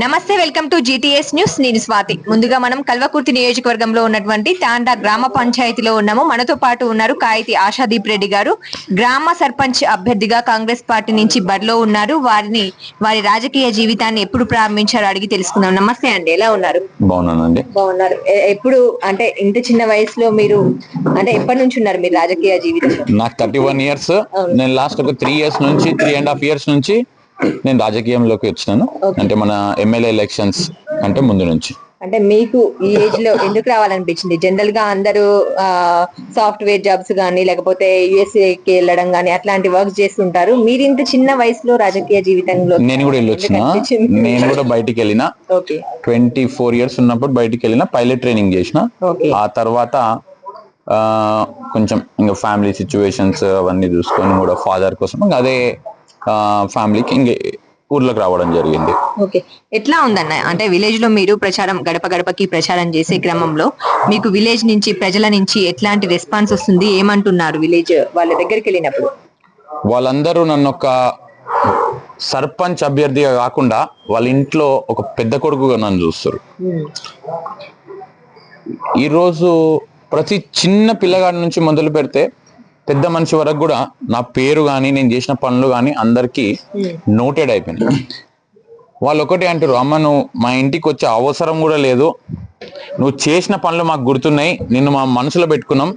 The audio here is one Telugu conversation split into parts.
నమస్తే వెల్కమ్ టు జీటీఎస్ న్యూస్ నేను స్వాతి. ముందుగా మనం కల్వకుర్తి నియోజకవర్గంలో ఉన్నటువంటి తాండా గ్రామ పంచాయతీలో ఉన్నాము. మనతో పాటు ఉన్నారు కాయితి ఆశాదీప్ రెడ్డి గారు. గ్రామ సర్పంచ్ అభ్యర్థిగా కాంగ్రెస్ పార్టీ నుంచి బరిలో ఉన్నారు. వారిని వారి రాజకీయ జీవితాన్ని ఎప్పుడు ప్రారంభించారో అడిగి తెలుసుకుందాం. నమస్తే అండి. ఎలా ఉన్నారు? బాగున్నానండి. బాగున్నారు. ఎప్పుడు అంటే ఇంత చిన్న వయసులో మీరు అంటే ఎప్పటి నుంచి ఉన్నారు మీరు రాజకీయ జీవితం నాకు థర్టీ వన్ ఇయర్స్. నేను లాస్ట్ ఒక త్రీ ఇయర్స్ నుంచి త్రీ అండ్ హాఫ్ ఇయర్స్ నుంచి నేను రాజకీయంలోకి వచ్చినాను. అంటే మన ఎమ్మెల్యే ఎలక్షన్స్ అంటే ముందు నుంచి. అంటే మీకు ఈ ఏజ్లో ఎందుకు రావాలనిపించింది? జనరల్గా అందరూ సాఫ్ట్వేర్ జాబ్స్ కానీ లేకపోతే యుఎస్ఏ కి వెళ్ళడం కానీ అట్లాంటి వర్క్ చేస్తుంటారు. మీరు ఇంత చిన్న వయసులో రాజకీయ జీవితంలో నేను కూడా వెళ్ళొచ్చిన నేను కూడా బయటికి వెళ్ళిన. ట్వంటీ ఫోర్ ఇయర్స్ ఉన్నప్పుడు బయటికి వెళ్ళిన పైలట్ ట్రైనింగ్ చేసిన. ఆ తర్వాత కొంచెం ఇంకా ఫ్యామిలీ సిచ్యువేషన్స్ అవన్నీ చూసుకొని కూడా ఫాదర్ కోసం అదే ఫ్యామిలీకి ఇంక ఊర్లోకి రావడం జరిగింది. ఓకే. ఎట్లా ఉందన్న? అంటే విలేజ్లో మీరు ప్రచారం గడప గడపకి ప్రచారం చేసే క్రమంలో మీకు విలేజ్ నుంచి ప్రజల నుంచి ఎట్లాంటి రెస్పాన్స్ వస్తుంది? ఏమంటున్నారు విలేజ్ వాళ్ళ దగ్గరికి వెళ్ళినప్పుడు? వాళ్ళందరూ నన్ను ఒక సర్పంచ్ అభ్యర్థిగా కాకుండా వాళ్ళ ఇంట్లో ఒక పెద్ద కొడుకుగా నన్ను చూస్తారు. ఈరోజు ప్రతి చిన్న పిల్లగాడి నుంచి మొదలు పెడితే పెద్ద మనిషి వరకు కూడా నా పేరు కానీ నేను చేసిన పనులు కానీ అందరికీ నోటెడ్ అయిపోయినాయి వాళ్ళు ఒకటే అంటారు అమ్మ నువ్వు మా ఇంటికి వచ్చే అవసరం కూడా లేదు. నువ్వు చేసిన పనులు మాకు గుర్తున్నాయి. నిన్ను మా మనసులో పెట్టుకున్నాం.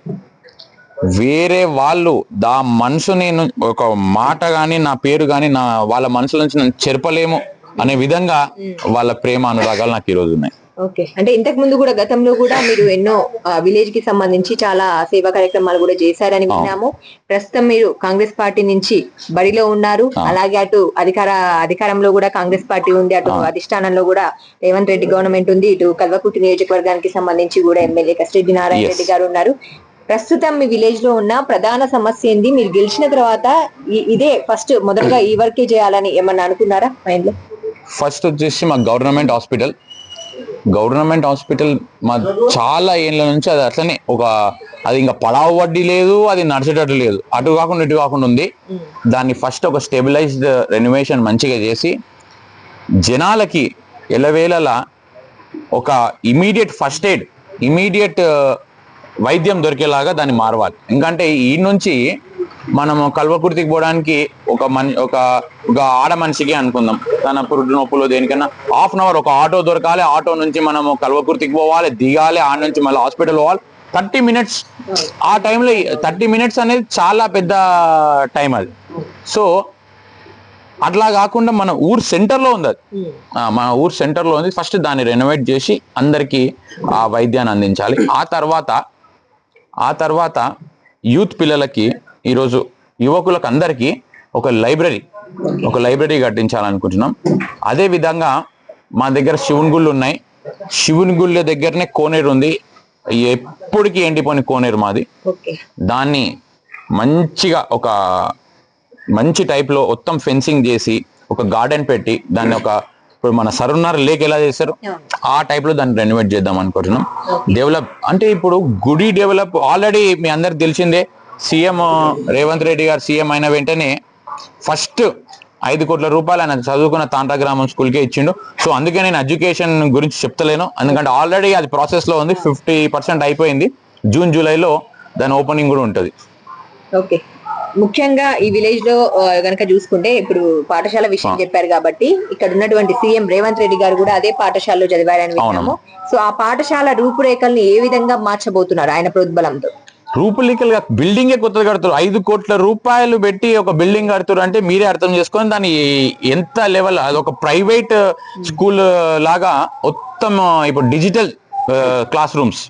వేరే వాళ్ళు దా మనసు నేను ఒక మాట గాని నా పేరు గాని నా వాళ్ళ మనసుల నుంచి నన్ను చెరపలేము అనే విధంగా వాళ్ళ ప్రేమ అనురాగాలు నాకు ఈ రోజు ఉన్నాయి. ఓకే. అంటే ఇంతకు ముందు కూడా గతంలో కూడా మీరు ఎన్నో విలేజ్కి సంబంధించి చాలా సేవా కార్యక్రమాలు కూడా చేశారని విన్నాము. ప్రస్తుతం మీరు కాంగ్రెస్ పార్టీ నుంచి బరిలో ఉన్నారు. అలాగే అటు అధికార అధికారంలో కూడా కాంగ్రెస్ పార్టీ ఉంది. అటు అధిష్టానంలో కూడా రేవంత్ రెడ్డి గవర్నమెంట్ ఉంది. ఇటు కల్వకుర్తి నియోజకవర్గానికి సంబంధించి కూడా ఎమ్మెల్యే కసిరెడ్డి నారాయణ. రెడ్డి గారు ఉన్నారు. ప్రస్తుతం మీ విలేజ్లో ఉన్న ప్రధాన సమస్య ఏంది? మీరు గెలిచిన తర్వాత ఇదే ఫస్ట్ మొదటగా ఈ వర్కే చేయాలని ఏమన్నా అనుకున్నారా? మైండ్లో ఫస్ట్ వచ్చేసి మా గవర్నమెంట్ హాస్పిటల్. గవర్నమెంట్ హాస్పిటల్ మా చాలా ఏళ్ళ నుంచి అది అట్లనే ఒక అది ఇంకా పడావు వడ్డీ లేదు అది నడిచేటట్టు లేదు. అటు కాకుండా ఇటు కాకుండా ఉంది. దాన్ని ఫస్ట్ ఒక స్టెబిలైజ్డ్ రెనోవేషన్ మంచిగా చేసి జనాలకి ఎలవేళలా ఒక ఇమీడియట్ ఫస్ట్ ఎయిడ్ ఇమీడియట్ వైద్యం దొరికేలాగా దాన్ని మారవాలి. ఎందుకంటే ఈ నుంచి మనము కల్వకుర్తికి పోవడానికి ఒక మని ఒక ఒక ఆడ మనిషికి అనుకుందాం. తన పురుడు నొప్పులు దేనికన్నా హాఫ్ అన్ అవర్ ఒక ఆటో దొరకాలి ఆటో నుంచి మనము కల్వకుర్తికి పోవాలి దిగాలి ఆడ నుంచి మళ్ళీ హాస్పిటల్ పోవాలి. థర్టీ మినిట్స్ ఆ టైంలో థర్టీ మినిట్స్ అనేది చాలా పెద్ద టైం అది. సో అట్లా కాకుండా మన ఊరు సెంటర్లో ఉంది అది. మన ఊరు సెంటర్లో ఉంది. ఫస్ట్ దాన్ని రెనోవేట్ చేసి అందరికీ ఆ వైద్యాన్ని అందించాలి. ఆ తర్వాత ఆ తర్వాత యూత్ పిల్లలకి ఈరోజు యువకులకు అందరికీ ఒక లైబ్రరీ ఒక లైబ్రరీ కట్టించాలనుకుంటున్నాం. అదే విధంగా మా దగ్గర శివుని గుళ్ళు ఉన్నాయి. శివుని గుళ్ళ దగ్గరనే కోనేరు ఉంది. ఎప్పటికీ ఎండిపోని కోనేరు మాది. దాన్ని మంచిగా ఒక మంచి type లో మొత్తం ఫెన్సింగ్ చేసి ఒక గార్డెన్ పెట్టి దాన్ని ఒక ఇప్పుడు మన సరున్నారు లేక్ ఎలా చేశారు? ఆ type లో దాన్ని రెనోవేట్ చేద్దాం అనుకుంటున్నాం. డెవలప్ అంటే ఇప్పుడు గుడి డెవలప్ ఆల్రెడీ మీ అందరికి తెలిసిందే. సీఎం రేవంత్ రెడ్డి గారు సీఎం అయిన వెంటనే ఫస్ట్ ఐదు కోట్ల రూపాయలు ఆయన చదువుకున్న తాండ్రా గ్రామం స్కూల్కే ఇచ్చిండు. సో అందుకే నేను ఎడ్యుకేషన్ గురించి చెప్తలేను. ఎందుకంటే ఆల్రెడీ అది ప్రాసెస్లో ఉంది ఫిఫ్టీ పర్సెంట్ అయిపోయింది. జూన్ జూలైలో దాని ఓపెనింగ్ కూడా ఉంటుంది. ఓకే. ముఖ్యంగా ఈ విలేజ్లో గనక చూసుకుంటే ఇప్పుడు పాఠశాల విషయం చెప్పారు కాబట్టి ఇక్కడ ఉన్నటువంటి సీఎం రేవంత్ రెడ్డి గారు కూడా అదే పాఠశాలలో చదివారని విన్నాము. సో ఆ పాఠశాల రూపురేఖల్ని ఏ విధంగా మార్చబోతున్నారు ఆయన ప్రోద్బలంతో? రూపులికలుగా బిల్డింగే కొత్తది కడుతున్నారు ఐదు కోట్ల రూపాయలు పెట్టి ఒక బిల్డింగ్ కడుతున్నారు అంటే మీరే అర్థం చేసుకొని దాన్ని ఎంత లెవెల్ అది ఒక ప్రైవేట్ స్కూల్ లాగా మొత్తం ఇప్పుడు డిజిటల్ క్లాస్ రూమ్స్.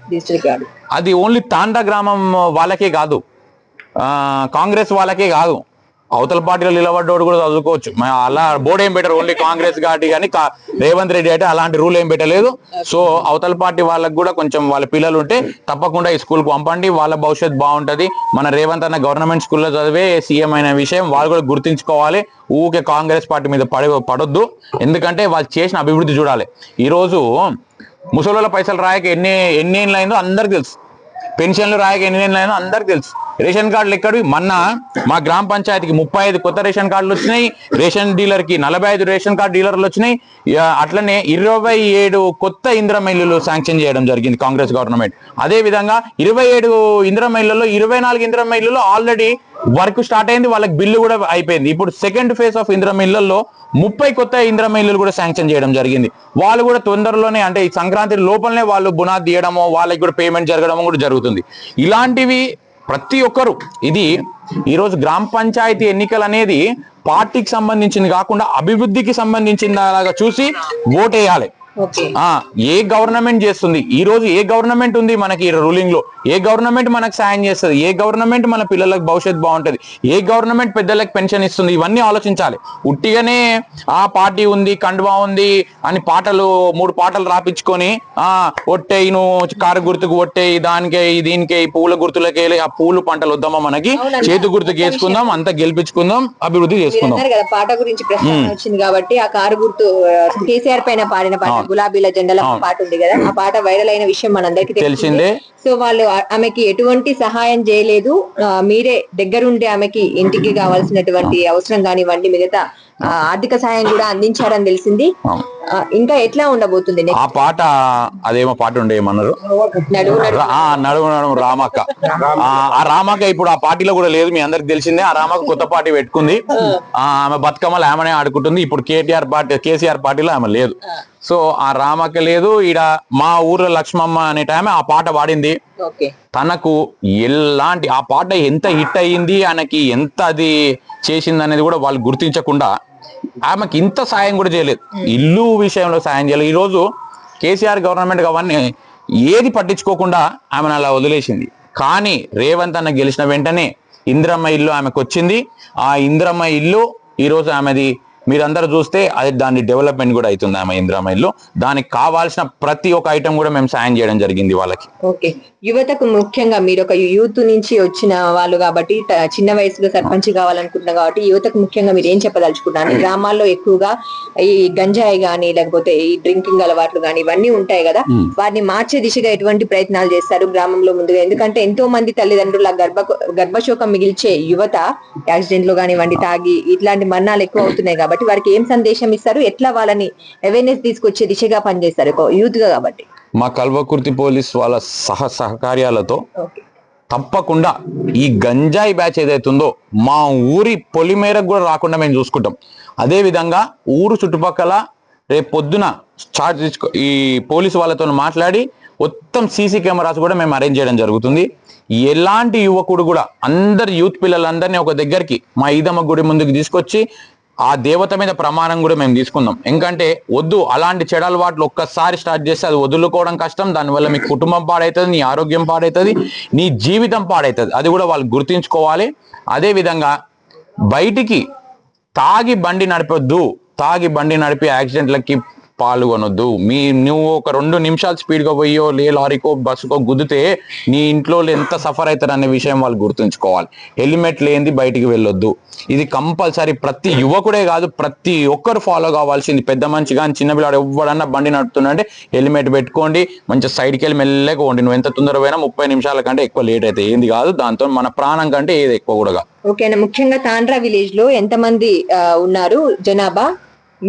అది ఓన్లీ తాండా గ్రామం వాళ్ళకే కాదు. ఆ, కాంగ్రెస్ వాళ్ళకే కాదు. అవతల పార్టీలో నిలబడ్డోడు కూడా చదువుకోవచ్చు. అలా బోర్డు ఏం పెట్టరు ఓన్లీ కాంగ్రెస్ పార్టీ కానీ రేవంత్ రెడ్డి అయితే అలాంటి రూల్ ఏం పెట్టలేదు. సో అవతల పార్టీ వాళ్ళకి కూడా కొంచెం వాళ్ళ పిల్లలు ఉంటే తప్పకుండా ఈ స్కూల్కి పంపండి వాళ్ళ భవిష్యత్ బాగుంటది. మన రేవంత్ అన్న గవర్నమెంట్ స్కూల్లో చదివే సీఎం అయిన విషయం వాళ్ళు కూడా గుర్తించుకోవాలి. ఊకే కాంగ్రెస్ పార్టీ మీద పడి పడొద్దు. ఎందుకంటే వాళ్ళు చేసిన అభివృద్ధి చూడాలి. ఈరోజు ముసలోళ్ళ పైసలు రాయక ఎన్ని ఎన్ని ఏళ్ళు అయిందో అందరికి తెలుసు. పెన్షన్లు రాయక ఎన్ని ఏళ్ళు అయిందో అందరికి తెలుసు. రేషన్ కార్డులు ఎక్కడివి? మొన్న మా గ్రామ పంచాయతీకి ముప్పై ఐదు కొత్త రేషన్ కార్డులు వచ్చినాయి. రేషన్ డీలర్కి నలభై ఐదు రేషన్ కార్డు డీలర్లు వచ్చినాయి. అట్లనే ఇరవై ఏడు కొత్త ఇంద్ర ఇల్లులు శాంక్షన్ చేయడం జరిగింది కాంగ్రెస్ గవర్నమెంట్. అదే విధంగా ఇరవై ఏడు ఇంద్ర ఇళ్ళలో ఇరవై నాలుగు ఇంద్ర ఇళ్ళలో ఆల్రెడీ వర్క్ స్టార్ట్ అయింది. వాళ్ళకి బిల్లు కూడా అయిపోయింది. ఇప్పుడు సెకండ్ ఫేజ్ ఆఫ్ ఇంద్ర మైళ్ళల్లో ముప్పై కొత్త ఇంద్ర ఇల్లులు కూడా శాంక్షన్ చేయడం జరిగింది. వాళ్ళు కూడా తొందరలోనే అంటే ఈ సంక్రాంతి లోపలనే వాళ్ళు బునాది తీయడమో వాళ్ళకి కూడా పేమెంట్ జరగడమో కూడా జరుగుతుంది. ఇలాంటివి ప్రతి ఒక్కరు. ఇది ఈరోజు గ్రామ పంచాయతీ ఎన్నికలు అనేది పార్టీకి సంబంధించింది కాకుండా అభివృద్ధికి సంబంధించింది చూసి ఓటేయాలి. ఏ గవర్నమెంట్ చేస్తుంది? ఈ రోజు ఏ గవర్నమెంట్ ఉంది మనకి రూలింగ్లో ఏ గవర్నమెంట్ మనకు సాయం చేస్తుంది? ఏ గవర్నమెంట్ మన పిల్లలకు భవిష్యత్ బాగుంటది? ఏ గవర్నమెంట్ పెద్దలకు పెన్షన్ ఇస్తుంది? ఇవన్నీ ఆలోచించాలి. ఉట్టిగానే ఆ పార్టీ ఉంది కండువా ఉంది అని పాటలు మూడు పాటలు రాపించుకొని ఆ ఒట్టేయి నువ్వు కారు గుర్తుకు ఒట్టేయి దానికే దీనికే పూల గుర్తులకే ఆ పూలు పంటలు వద్దామా మనకి. చేతి గుర్తుకు వేసుకుందాం అంతా గెలిపించుకుందాం అభివృద్ధి చేసుకుందాం. పాట గురించి ప్రస్తావన వచ్చింది కాబట్టి ఆ కారు గుర్తు కేసీఆర్ పైన పాడిన పాట గులాబీల జెండల పాట ఉంది కదా ఆ పాట వైరల్ అయిన విషయం మనందరికీ తెలిసిందే. సో వాళ్ళు ఆమెకి ఎటువంటి సహాయం చేయలేదు. మీరే దగ్గరుండి ఆమెకి ఇంటికి కావాల్సినటువంటి అవసరం కానివ్వండి మిగతా ఆర్థిక సహాయం కూడా అందించారని తెలిసింది. ఇంకా ఎట్లా ఉండబోతుంది ఆ పాట అదేమో పాట ఉండే ఏమన్నారు? నడువు నడుము. రామక్క. ఆ రామక్క ఇప్పుడు ఆ పార్టీలో కూడా లేదు మీ అందరికి తెలిసిందే. ఆ రామక్క కొత్త పార్టీ పెట్టుకుంది. ఆమె బతుకమ్మలు ఆమెనే ఆడుకుంటుంది. ఇప్పుడు కేటీఆర్ పార్టీ కేసీఆర్ పార్టీలో ఆమె లేదు. సో ఆ రామక్క లేదు. ఈడ మా ఊర్లో లక్ష్మమ్మ అనే టైం ఆ పాట పాడింది. తనకు ఎలాంటి ఆ పాట ఎంత హిట్ అయ్యింది ఆయనకి ఎంత అది చేసింది అనేది కూడా వాళ్ళు గుర్తించకుండా ఆమెకి ఇంత సాయం కూడా చేయలేదు. ఇల్లు విషయంలో సాయం చేయలేదు. ఈరోజు కేసీఆర్ గవర్నమెంట్ అవన్నీ ఏది పట్టించుకోకుండా ఆమెను అలా వదిలేసింది. కానీ రేవంత్ అన్న గెలిచిన వెంటనే ఇంద్రమ్మ ఇల్లు ఆమెకు వచ్చింది ఆ ఇంద్రమ్మ ఇల్లు ఈరోజు ఆమెది మీరందరూ చూస్తే అది దాని డెవలప్మెంట్ కూడా అవుతుంది ఆమె ఇంద్రమ్మ ఇల్లు దానికి కావాల్సిన ప్రతి ఒక్క ఐటమ్ కూడా మేము సాయం చేయడం జరిగింది వాళ్ళకి. ఓకే. యువతకు ముఖ్యంగా మీరు ఒక యూత్ నుంచి వచ్చిన వాళ్ళు కాబట్టి చిన్న వయసులో సర్పంచ్ కావాలనుకుంటున్నారు కాబట్టి యువతకు ముఖ్యంగా మీరు ఏం చెప్పదలుచుకున్నారు గ్రామాల్లో ఎక్కువగా ఈ గంజాయి గాని లేకపోతే ఈ డ్రింకింగ్ అలవాట్లు గాని ఇవన్నీ ఉంటాయి కదా. వాటిని మార్చే దిశగా ఎటువంటి ప్రయత్నాలు చేస్తారు గ్రామంలో ముందుగా? ఎందుకంటే ఎంతో మంది తల్లిదండ్రుల గర్భ గర్భశోకం మిగిల్చే యువత యాక్సిడెంట్లో కానివ్వండి తాగి ఇట్లాంటి మరణాలు ఎక్కువ అవుతున్నాయి కాబట్టి వారికి ఏం సందేశం ఇస్తారు? ఎట్లా వాళ్ళని అవేర్నెస్ తీసుకొచ్చే దిశగా పనిచేస్తారు? యూత్గా కాబట్టి. మా కల్వకుర్తి పోలీస్ వాళ్ళ సహ సహకార్యాలతో తప్పకుండా ఈ గంజాయి బ్యాచ్ ఏదైతుందో మా ఊరి పొలి మేరకు కూడా రాకుండా మేము చూసుకుంటాం. అదే విధంగా ఊరు చుట్టుపక్కల రేపు పొద్దున చార్జ్ తీసుకో ఈ పోలీసు వాళ్ళతో మాట్లాడి మొత్తం సీసీ కెమెరాస్ కూడా మేము అరేంజ్ చేయడం జరుగుతుంది. ఎలాంటి యువకుడు కూడా అందరి యూత్ పిల్లలందరినీ ఒక దగ్గరికి మా ఈదమ్మ గుడి ముందుకు తీసుకొచ్చి ఆ దేవత మీద ప్రమాణం కూడా మేము తీసుకుందాం ఎందుకంటే వద్దు అలాంటి చెడు అలవాట్లు ఒక్కసారి స్టార్ట్ చేస్తే అది వదులుకోవడం కష్టం. దానివల్ల మీ కుటుంబం పాడవుతుంది నీ ఆరోగ్యం పాడవుతుంది నీ జీవితం పాడవుతుంది అది కూడా వాళ్ళు గుర్తించుకోవాలి. అదేవిధంగా బయటికి తాగి బండి నడపొద్దు. తాగి బండి నడిపి యాక్సిడెంట్లకి పాల్గొనొద్దు. మీ నువ్వు ఒక రెండు నిమిషాలు స్పీడ్గా పోయో లే లారీకో బస్సుకో గుద్దితే నీ ఇంట్లో ఎంత సఫర్ అవుతారు అనే విషయం వాళ్ళు గుర్తుంచుకోవాలి. హెల్మెట్ లేనిది బయటికి వెళ్ళొద్దు. ఇది కంపల్సరీ ప్రతి యువకుడే కాదు ప్రతి ఒక్కరు ఫాలో కావాల్సింది. పెద్ద మనిషి కానీ చిన్నపిల్లాడు ఎవడన్నా బండి నడుపుతుందంటే హెల్మెట్ పెట్టుకోండి మంచి సైడ్కి వెళ్ళి మెల్లగా పోండి. నువ్వు ఎంత తొందర పోయినా ముప్పై నిమిషాల కంటే ఎక్కువ లేట్ అయితే. ఏంది కాదు దాంతో మన ప్రాణం కంటే ఏది ఎక్కువ కూడా ఓకేనా? ముఖ్యంగా తాండ్రా విలేజ్లో ఎంతమంది ఉన్నారు? జనాభా?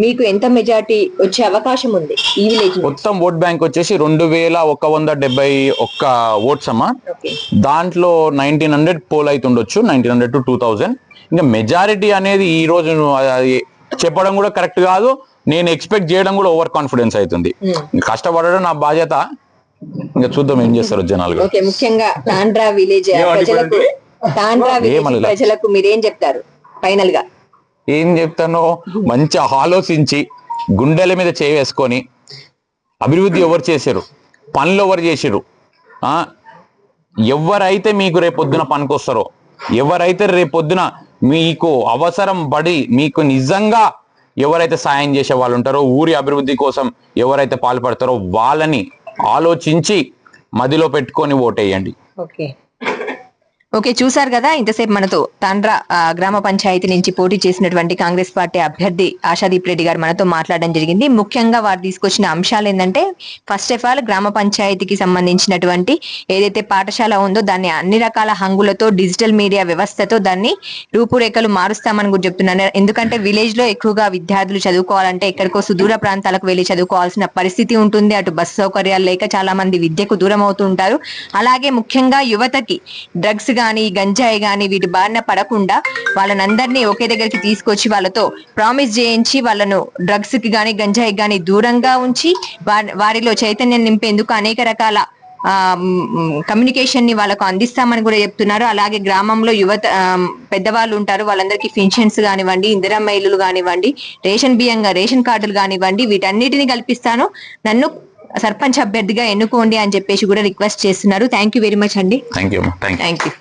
మీకు ఎంత మెజారిటీ వచ్చే అవకాశం ఉంది ఈ విలేజ్ మొత్తం ఓట్ బ్యాంక్ వచ్చేసి రెండు వేల ఒక వంద డెబ్బై ఒక్క ఓట్స్ అమ్మా. దాంట్లో nineteen hundred poll అవుతుండొచ్చు nineteen hundred to two thousand. ఇంకా మెజారిటీ అనేది ఈ రోజు అది చెప్పడం కూడా కరెక్ట్ కాదు. నేను ఎక్స్పెక్ట్ చేయడం కూడా ఓవర్ కాన్ఫిడెన్స్ అవుతుంది. ఇంకా కష్టపడడం నా బాధ్యత. ఇంకా చూద్దాం ఏం చేస్తారు జనాలు ఓకే ముఖ్యంగా తాండ్రా విలేజ్ ప్రజలకు తాండ్రా విలేజ్. ప్రజలకు మీరేం చెప్తారు? ఫైనల్గా ఏం చెప్తానో మంచి ఆలోచించి గుండెల మీద వేసుకొని అభివృద్ధి ఎవరు చేశారు? పనులు ఎవరు చేశారు? ఆ? ఎవరైతే మీకు రేపొద్దున పనికొస్తారో ఎవరైతే రేపొద్దున మీకు అవసరం పడి మీకు నిజంగా ఎవరైతే సాయం చేసే వాళ్ళు ఉంటారో ఊరి అభివృద్ధి కోసం ఎవరైతే పాల్పడతారో వాళ్ళని ఆలోచించి మదిలో పెట్టుకొని ఓటేయండి. ఓకే. ఓకే చూసారు కదా ఇంతసేపు మనతో తాండ్ర గ్రామ పంచాయతీ నుంచి పోటీ చేసినటువంటి కాంగ్రెస్ పార్టీ అభ్యర్థి ఆశాదీప్ రెడ్డి గారు మనతో మాట్లాడడం జరిగింది. ముఖ్యంగా వారు తీసుకొచ్చిన అంశాలు ఏంటంటే ఫస్ట్ ఆఫ్ ఆల్ గ్రామ పంచాయతీకి సంబంధించినటువంటి ఏదైతే పాఠశాల ఉందో దాన్ని అన్ని రకాల హంగులతో డిజిటల్ మీడియా వ్యవస్థతో దాన్ని రూపురేఖలు మారుస్తామని కూడా చెప్తున్నాను ఎందుకంటే విలేజ్లో ఎక్కువగా విద్యార్థులు చదువుకోవాలంటే ఎక్కడికో సుదూర ప్రాంతాలకు వెళ్ళి చదువుకోవాల్సిన పరిస్థితి ఉంటుంది. అటు బస్సు సౌకర్యాలు లేక చాలా మంది విద్యకు దూరం అవుతుంటారు అలాగే ముఖ్యంగా యువతకి డ్రగ్స్ గాని గంజాయి గాని వీటి బారిన పడకుండా వాళ్ళనందరినీ ఒకే దగ్గరికి తీసుకొచ్చి వాళ్ళతో ప్రామిస్ చేయించి వాళ్ళను డ్రగ్స్కి గాని గంజాయి గాని దూరంగా ఉంచి వారిలో చైతన్యం నింపేందుకు అనేక రకాల కమ్యూనికేషన్ని వాళ్ళకు అందిస్తామని కూడా చెప్తున్నారు. అలాగే గ్రామంలో యువత పెద్దవాళ్ళు ఉంటారు. వాళ్ళందరికీ పెన్షన్స్ కానివ్వండి ఇందిరమ్మ ఇల్లులు కానివ్వండి రేషన్ బియ్యంగా రేషన్ కార్డులు కానివ్వండి వీటన్నిటిని కల్పిస్తాను. నన్ను సర్పంచ్ అభ్యర్థిగా ఎన్నుకోండి అని చెప్పేసి కూడా రిక్వెస్ట్ చేస్తున్నారు. థ్యాంక్ యూ వెరీ మచ్ అండి. Thank you